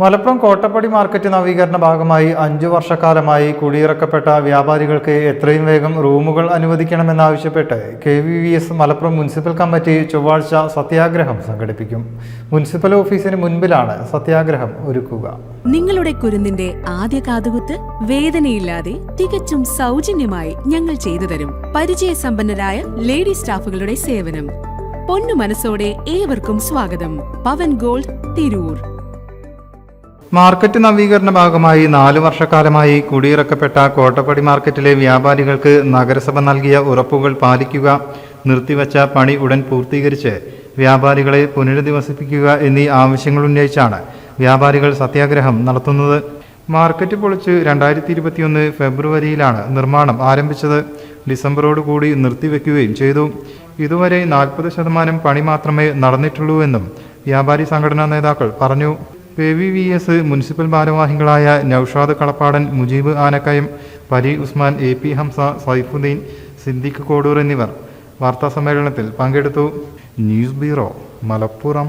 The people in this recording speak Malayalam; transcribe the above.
മലപ്പുറം കോട്ടപ്പടി മാർക്കറ്റ് നവീകരണ ഭാഗമായി അഞ്ചു വർഷക്കാലമായി കുടിയിറക്കപ്പെട്ട വ്യാപാരികൾക്ക് എത്രയും വേഗം റൂമുകൾ അനുവദിക്കണമെന്നാവശ്യപ്പെട്ട് K V V S Malappuram municipal committee ചൊവ്വാഴ്ച സത്യാഗ്രഹം സംഘടിപ്പിക്കും. മുനിസിപ്പൽ ഓഫീസിന് മുൻപിലാണ് സത്യാഗ്രഹം ഒരുക്കുക. നിങ്ങളുടെ കുരുന്നിന്റെ ആദ്യ കാതുകുത്ത് വേദനയില്ലാതെ തികച്ചും സൗജന്യമായി ഞങ്ങൾ ചെയ്തു തരും. പരിചയസമ്പന്നരായ ലേഡി സ്റ്റാഫുകളുടെ സേവനം. പൊന്നു മനസ്സോടെ ഏവർക്കും സ്വാഗതം. പവൻ ഗോൾഡ് തിരൂർ. മാർക്കറ്റ് നവീകരണ ഭാഗമായി നാലു വർഷക്കാലമായി കുടിയിറക്കപ്പെട്ട കോട്ടപ്പടി മാർക്കറ്റിലെ വ്യാപാരികൾക്ക് നഗരസഭ നൽകിയ ഉറപ്പുകൾ പാലിക്കുക നിർത്തിവച്ച പണി ഉടൻ പൂർത്തീകരിച്ച് വ്യാപാരികളെ പുനരധിവസിപ്പിക്കുക എന്നീ ആവശ്യങ്ങൾ ഉന്നയിച്ചാണ് വ്യാപാരികൾ സത്യാഗ്രഹം നടത്തുന്നത്. മാർക്കറ്റ് പൊളിച്ച് രണ്ടായിരത്തി ഇരുപത്തിയൊന്ന് ഫെബ്രുവരിയിലാണ് നിർമ്മാണം ആരംഭിച്ചത്. ഡിസംബറോടുകൂടി നിർത്തിവെക്കുകയും ചെയ്തു. ഇതുവരെ നാൽപ്പത് ശതമാനം പണി മാത്രമേ നടന്നിട്ടുള്ളൂവെന്നും വ്യാപാരി സംഘടനാ നേതാക്കൾ പറഞ്ഞു. P V V S municipal ഭാരവാഹികളായ നൌഷാദ് കളപ്പാടൻ മുജീബ് ആനക്കയം പരി ഉസ്മാൻ എ പി ഹംസ സൈഫുദ്ദീൻ സിദ്ദിഖ് കോടൂർ എന്നിവർ വാർത്താസമ്മേളനത്തിൽ പങ്കെടുത്തു. News bureau Malappuram.